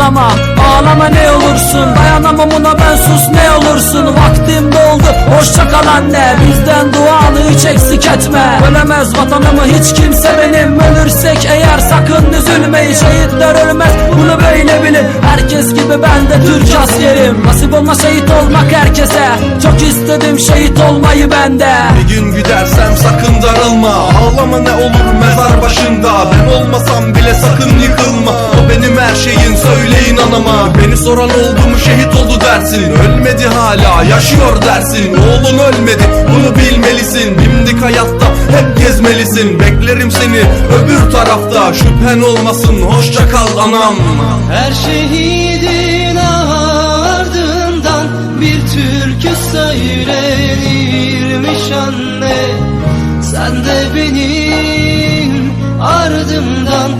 ağlama Ağlama ne olursun. Dayanamam ona ben sus ne olursun. Vaktim doldu hoşça kal anne. Bizden duanı hiç eksik etme. Ölemez vatanımı hiç kimse benim. Ölürsek eğer sakın üzülmeyin. Şehitler ölmez bunu böyle bilin Herkes gibi ben de Türk askerim. Nasip olma şehit olmak herkese. Çok istedim şehit olmayı bende Bir gün gidersem sakın darılma. Ağlama ne olur mezar başında. Ben olmasam bile sakın yıkılma benim her şeyin söyleyin anama. Beni soran oldu mu şehit oldu dersin. Ölmedi hala yaşıyor dersin. Oğlun ölmedi bunu bilmelisin. Dimdik hayatta hep gezmelisin. Beklerim seni öbür tarafta. Şüphen olmasın hoşça kal anam. Her şehidin ardından bir türkü söylenirmiş anne. Sen de benim ardımdan